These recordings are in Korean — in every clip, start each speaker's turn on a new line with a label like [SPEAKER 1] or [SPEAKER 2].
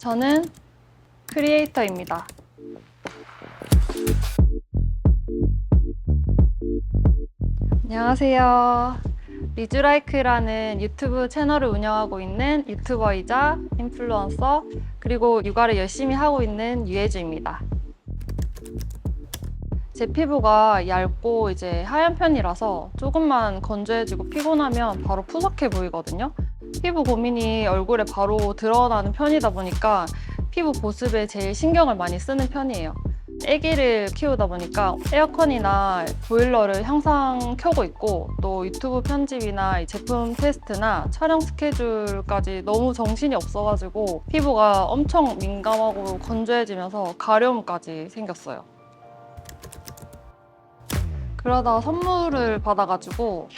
[SPEAKER 1] 저는 크리에이터입니다. 안녕하세요. 리즈라이크라는 유튜브 채널을 운영하고 있는 유튜버이자 인플루언서 그리고 육아를 열심히 하고 있는 유혜주입니다. 제 피부가 얇고 이제 하얀 편이라서 조금만 건조해지고 피곤하면 바로 푸석해 보이거든요. 피부 고민이 얼굴에 바로 드러나는 편이다 보니까 피부 보습에 제일 신경을 많이 쓰는 편이에요. 아기를 키우다 보니까 에어컨이나 보일러를 항상 켜고 있고 또 유튜브 편집이나 이 제품 테스트나 촬영 스케줄까지 너무 정신이 없어가지고 피부가 엄청 민감하고 건조해지면서 가려움까지 생겼어요. 그러다 선물을 받아가지고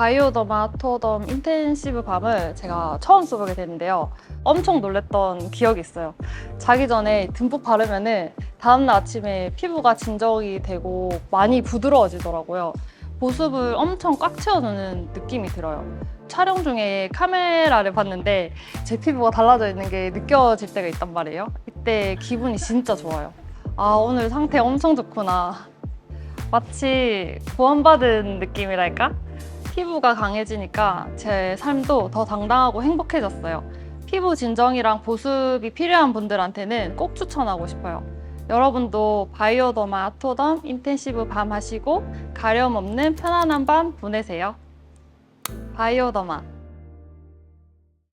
[SPEAKER 1] 바이오더마 토덤 인텐시브 밤을 제가 처음 써보게 됐는데요. 엄청 놀랬던 기억이 있어요. 자기 전에 듬뿍 바르면은 다음날 아침에 피부가 진정이 되고 많이 부드러워지더라고요. 보습을 엄청 꽉 채워주는 느낌이 들어요. 촬영 중에 카메라를 봤는데 제 피부가 달라져 있는 게 느껴질 때가 있단 말이에요. 이때 기분이 진짜 좋아요. 아, 오늘 상태 엄청 좋구나. 마치 구원받은 느낌이랄까? 피부가 강해지니까 제 삶도 더 당당하고 행복해졌어요. 피부 진정이랑 보습이 필요한 분들한테는 꼭 추천하고 싶어요. 여러분도 바이오더마 아토덤 인텐시브 밤 하시고 가려움 없는 편안한 밤 보내세요. 바이오더마